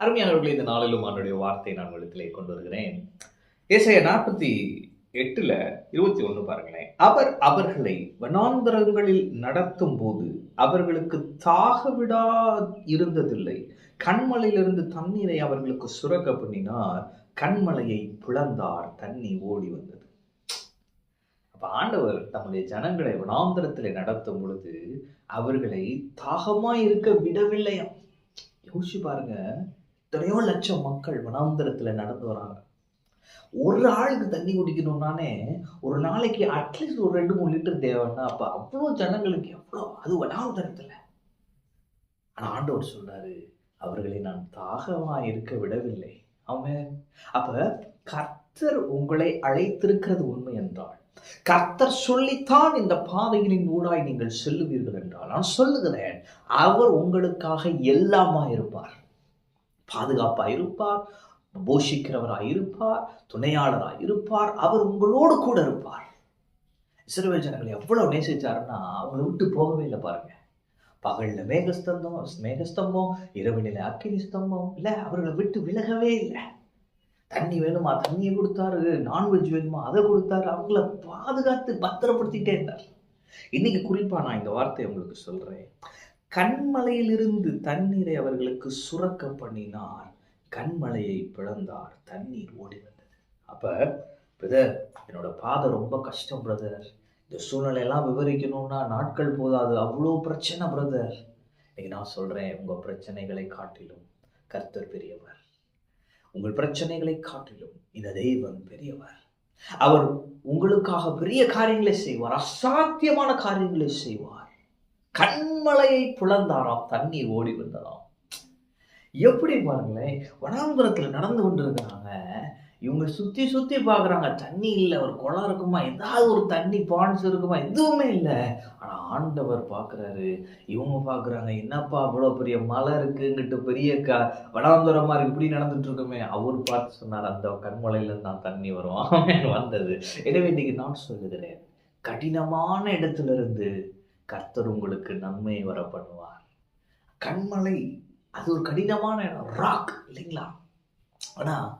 அருமையானவர்களே இந்த நாளிலும் அவனுடைய வார்த்தை நான் இடத்திலே கொண்டு வருகிறேன். ஏசைய நாற்பத்தி எட்டுல இருபத்தி ஒண்ணு பாருங்களேன். அவர் அவர்களை வனாந்தரங்களில் நடத்தும் போது அவர்களுக்கு தாக விடா இருந்ததில்லை கண்மலையிலிருந்து தண்ணீரை அவர்களுக்கு சுரக்க பண்ணினார். கண்மலையை பிளந்தார் தண்ணி ஓடி வந்தது. அப்ப ஆண்டவர் தம்முடைய ஜனங்களை வனாந்தரத்திலே நடத்தும் பொழுது அவர்களை தாகமா இருக்க விடவில்லையாம். யோசிச்சு பாருங்க. எத்தனையோ லட்சம் மக்கள் வனாந்தரத்துல நடந்து வராங்க. ஒரு ஆளுக்கு தண்ணி குடிக்கணும்னானே ஒரு நாளைக்கு அட்லீஸ்ட் ஒரு ரெண்டு மூணு லிட்டர் தேவைன்னா அப்ப அவ்வளோ ஜனங்களுக்கு எவ்வளோ அது வனாந்தரத்தில். ஆனா ஆண்டவர் சொல்றாரு அவர்களை நான் தாகமா இருக்க விடவில்லை. அவன் அப்ப கர்த்தர் உங்களை அழைத்திருக்கிறது உண்மை என்றால் கர்த்தர் சொல்லித்தான் இந்த பாதைகளின் ஊடாய் நீங்கள் செல்லுவீர்கள் என்றால் நான் சொல்லுகிறேன் அவர் உங்களுக்காக எல்லாமா இருப்பார் பாதுகாப்பாக இருப்பார் போஷிக்கிறவராக இருப்பார் துணையாளராக இருப்பார் அவர் உங்களோடு கூட இருப்பார். இஸ்ரவேல் ஜனங்களை எவ்வளோ நேசிச்சாருன்னா அவங்கள விட்டு போகவே இல்லை பாருங்க. பகலில் மேகஸ்தம்பம் மேகஸ்தம்பம் இரவுநிலை அக்கினி ஸ்தம்பம் இல்லை அவர்களை விட்டு விலகவே இல்லை. தண்ணி வேணுமா? தண்ணியை கொடுத்தாரு. நான்வெஜ் வேணுமா? அதை கொடுத்தாரு. அவங்கள பாதுகாத்து பத்திரப்படுத்திட்டே இருந்தார். இன்னைக்கு குறிப்பா நான் இந்த வார்த்தையை உங்களுக்கு சொல்கிறேன் கண்மலையிலிருந்து தண்ணீரை அவர்களுக்கு சுரக்க பண்ணினார். கண்மலையை பிளந்தார். தண்ணீர் ஓடி வந்தது. அப்ப பிரதர் என்னோட பாதை ரொம்ப கஷ்டம் பிரதர் இந்த சூழ்நிலையெல்லாம் விவரிக்கணும்னா நாட்கள் போதாது. அவ்வளோ பிரச்சனை பிரதர் இன்னைக்கு நான் சொல்றேன் உங்க பிரச்சனைகளை காட்டிலும் கர்த்தர் பெரியவர். உங்கள் பிரச்சனைகளை காட்டிலும் இந்த தெய்வம் பெரியவர். அவர் உங்களுக்காக பெரிய காரியங்களை செய்வார். அசாத்தியமான காரியங்களை செய்வார். கண்மலையை புலந்தாராம் தண்ணீர் ஓடி வந்ததாம். எப்படி பாருங்களேன் வனாந்தரத்துல நடந்து கொண்டிருக்கிறாங்க. இவங்க சுற்றி சுற்றி பார்க்குறாங்க தண்ணி இல்லை ஒரு குளம் இருக்குமா ஏதாவது ஒரு தண்ணி பாண்ட்ஸ் இருக்குமா எதுவுமே இல்லை. ஆனால் ஆண்டவர் பாக்குறாரு இவங்க பார்க்குறாங்க என்னப்பா அவ்வளோ பெரிய மலை இருக்குங்கிட்டு பெரிய க வனாந்தரமா இருக்கு இப்படி நடந்துட்டுருக்குமே அவர் பார்த்து சொன்னார் அந்த கண்மலையிலேருந்து தான் தண்ணி வரும். வந்தது. எனவே இன்றைக்கி நான் சொல்லுகிறேன் கடினமான இடத்துல இருந்து கர்த்தர் உங்களுக்கு நன்மையை வர பண்ணுவார் கண்மலை அது ஒரு கடினமான இடம். ராக் இல்லைங்களா? ஆனால்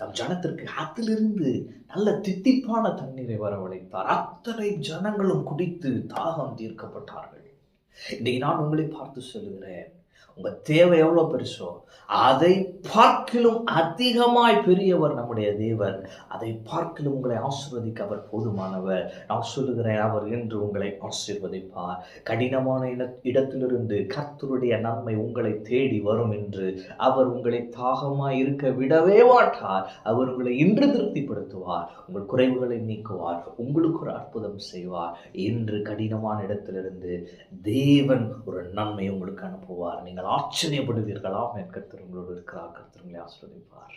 தம் ஜனத்திற்கு அதிலிருந்து நல்ல தித்திப்பான தண்ணீரை வரவழைத்தார். அத்தனை ஜனங்களும் குடித்து தாகம் தீர்க்கப்பட்டார்கள். இன்றைக்கு நான் உங்களை பார்த்து சொல்லுகிறேன். உங்கள் தேவை எவ்வளோ பெருசோ அதை பார்க்கிலும் அதிகமாய் பெரியவர் நம்முடைய தேவன். அதை பார்க்கிலும் உங்களை ஆசிர்வதிக்க அவர் போதுமானவர். நான் சொல்லுகிறேன் அவர் என்று உங்களை ஆசீர்வதிப்பார். கடினமான இட இடத்திலிருந்து கர்த்தருடைய நன்மை உங்களை தேடி வரும் என்று அவர் உங்களை தாகமாய் இருக்க விடவே மாட்டார். அவர் உங்களை இன்று திருப்திப்படுத்துவார். உங்கள் குறைவுகளை நீக்குவார். உங்களுக்கு ஒரு அற்புதம் செய்வார். என்று கடினமான இடத்திலிருந்து தேவன் ஒரு நன்மை உங்களுக்கு அனுப்புவார். நீங்கள் ஆச்சரியப்படுவீர்களாம் என் கர்த்தர் இருக்கிறார். கர்த்தர் ஆஸ்வதிப்பார்